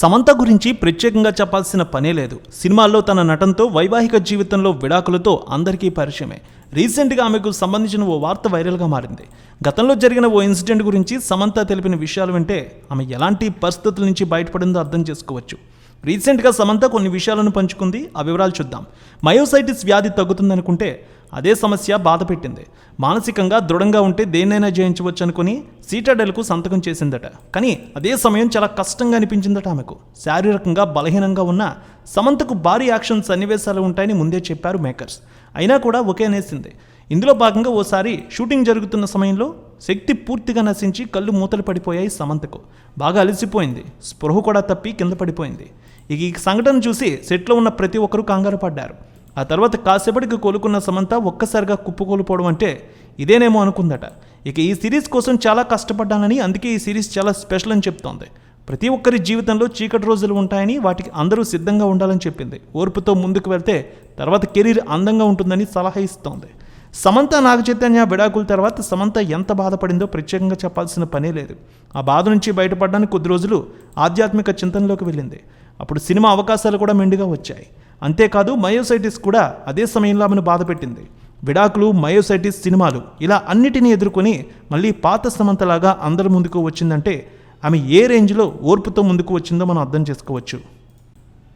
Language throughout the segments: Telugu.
సమంత గురించి ప్రత్యేకంగా చెప్పాల్సిన పనే లేదు. సినిమాల్లో తన నటనతో వైవాహిక జీవితంలో విడాకులతో అందరికీ పరిచయమే. రీసెంట్గా ఆమెకు సంబంధించిన ఓ వార్త వైరల్గా మారింది. గతంలో జరిగిన ఓ ఇన్సిడెంట్ గురించి సమంత తెలిపిన విషయాలు వింటే ఆమె ఎలాంటి పరిస్థితుల నుంచి బయటపడిందో అర్థం చేసుకోవచ్చు. రీసెంట్గా సమంత కొన్ని విషయాలను పంచుకుంది. ఆ వివరాలు చూద్దాం. మయోసైటిస్ వ్యాధి తగ్గుతుందనుకుంటే అదే సమస్య బాధ పెట్టింది. మానసికంగా దృఢంగా ఉంటే దేన్నైనా జయించవచ్చు అనుకుని సీటాడెల్కు సంతకం చేసిందట. కానీ అదే సమయం చాలా కష్టంగా అనిపించిందట ఆమెకు. శారీరకంగా బలహీనంగా ఉన్న సమంతకు భారీ యాక్షన్ సన్నివేశాలు ఉంటాయని ముందే చెప్పారు మేకర్స్. అయినా కూడా ఒకే అనేసింది. ఇందులో భాగంగా ఓసారి షూటింగ్ జరుగుతున్న సమయంలో శక్తి పూర్తిగా నశించి కళ్ళు మూతలు పడిపోయాయి సమంతకు. బాగా అలసిపోయింది. స్పృహ కూడా తప్పి కింద పడిపోయింది. ఇక ఈ సంఘటన చూసి సెట్లో ఉన్న ప్రతి ఒక్కరూ కంగారు పడ్డారు. ఆ తర్వాత కాసేపటికి కోలుకున్న సమంత ఒక్కసారిగా కుప్పకూలిపోవడం అంటే ఇదేనేమో అనుకుందట. ఇక ఈ సిరీస్ కోసం చాలా కష్టపడ్డానని అందుకే ఈ సిరీస్ చాలా స్పెషల్ అని చెప్తోంది. ప్రతి ఒక్కరి జీవితంలో చీకటి రోజులు ఉంటాయని వాటికి అందరూ సిద్ధంగా ఉండాలని చెప్పింది. ఓర్పుతో ముందుకు వెళ్తే తర్వాత కెరీర్ అందంగా ఉంటుందని సలహా ఇస్తోంది. సమంత నాగ చైతన్య విడాకుల తర్వాత సమంత ఎంత బాధపడిందో ప్రత్యేకంగా చెప్పాల్సిన పనే లేదు. ఆ బాధ నుంచి బయటపడడానికి కొద్ది రోజులు ఆధ్యాత్మిక చింతనలోకి వెళ్ళింది. అప్పుడు సినిమా అవకాశాలు కూడా మెండుగా వచ్చాయి. అంతేకాదు మయోసైటిస్ కూడా అదే సమయంలో ఆమెను బాధ పెట్టింది. విడాకులు మయోసైటిస్ సినిమాలు ఇలా అన్నిటినీ ఎదుర్కొని మళ్ళీ పాత సమంతలాగా అందరి ముందుకు వచ్చిందంటే ఆమె ఏ రేంజ్లో ఓర్పుతో ముందుకు వచ్చిందో మనం అర్థం చేసుకోవచ్చు.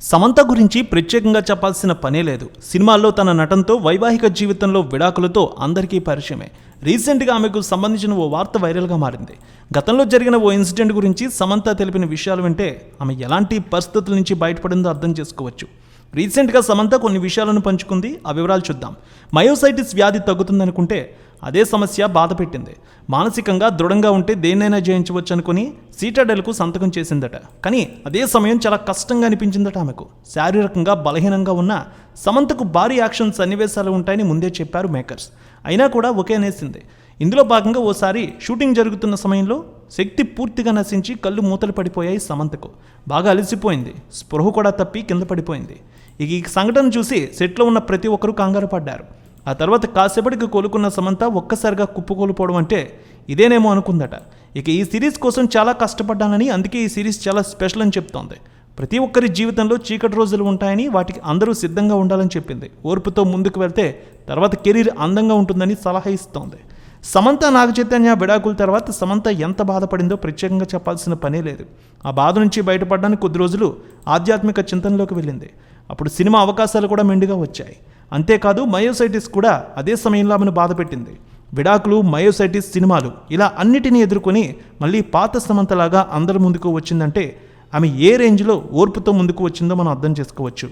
సమంత గురించి ప్రత్యేకంగా చెప్పాల్సిన పనే లేదు. సినిమాల్లో తన నటనతో వైవాహిక జీవితంలో విడాకులతో అందరికీ పరిచయమే. రీసెంట్గా ఆమెకు సంబంధించిన ఓ వార్త వైరల్గా మారింది. గతంలో జరిగిన ఓ ఇన్సిడెంట్ గురించి సమంత తెలిపిన విషయాలు వింటే ఆమె ఎలాంటి పరిస్థితుల నుంచి బయటపడిందో అర్థం చేసుకోవచ్చు. రీసెంట్గా సమంత కొన్ని విషయాలను పంచుకుంది. ఆ వివరాలు చూద్దాం. మయోసైటిస్ వ్యాధి తగ్గుతుందనుకుంటే అదే సమస్య బాధ పెట్టింది మానసికంగా దృఢంగా ఉంటే దేన్నైనా జయించవచ్చు అనుకుని సీటాడెల్కు సంతకం చేసిందట. కానీ అదే సమయం చాలా కష్టంగా అనిపించిందట ఆమెకు. శారీరకంగా బలహీనంగా ఉన్న సమంతకు భారీ యాక్షన్ సన్నివేశాలు ఉంటాయని ముందే చెప్పారు మేకర్స్ అయినా కూడా ఒకే అనేసింది. ఇందులో భాగంగా ఓసారి షూటింగ్ జరుగుతున్న సమయంలో శక్తి పూర్తిగా నశించి కళ్ళు మూతలు పడిపోయాయి సమంతకు. బాగా అలసిపోయింది. స్పృహ కూడా తప్పి కింద పడిపోయింది. ఇక ఈ సంఘటన చూసి సెట్లో ఉన్న ప్రతి ఒక్కరూ కంగారు పడ్డారు. ఆ తర్వాత కాసేపటికి కోలుకున్న సమంత ఒక్కసారిగా కుప్పకూలిపోవడం అంటే ఇదేనేమో అనుకుందట. ఇక ఈ సిరీస్ కోసం చాలా కష్టపడ్డానని అందుకే ఈ సిరీస్ చాలా స్పెషల్ అని చెప్తోంది. ప్రతి ఒక్కరి జీవితంలో చీకటి రోజులు ఉంటాయని వాటికి అందరూ సిద్ధంగా ఉండాలని చెప్పింది. ఓర్పుతో ముందుకు వెళ్తే తర్వాత కెరీర్ అందంగా ఉంటుందని సలహా ఇస్తోంది. సమంత నాగ చైతన్య విడాకుల తర్వాత సమంత ఎంత బాధపడిందో ప్రత్యేకంగా చెప్పాల్సిన పనే లేదు. ఆ బాధ నుంచి బయటపడడానికి కొద్ది రోజులు ఆధ్యాత్మిక చింతనలోకి వెళ్ళింది. అప్పుడు సినిమా అవకాశాలు కూడా మెండుగా వచ్చాయి. అంతేకాదు మయోసైటిస్ కూడా అదే సమయంలో ఆమెను బాధపెట్టింది విడాకులు మయోసైటిస్ సినిమాలు ఇలా అన్నిటినీ ఎదుర్కొని మళ్ళీ పాత సమంతలాగా అందరి ముందుకు వచ్చిందంటే ఆమె ఏ రేంజ్లో ఓర్పుతో ముందుకు వచ్చిందో మనం అర్థం చేసుకోవచ్చు.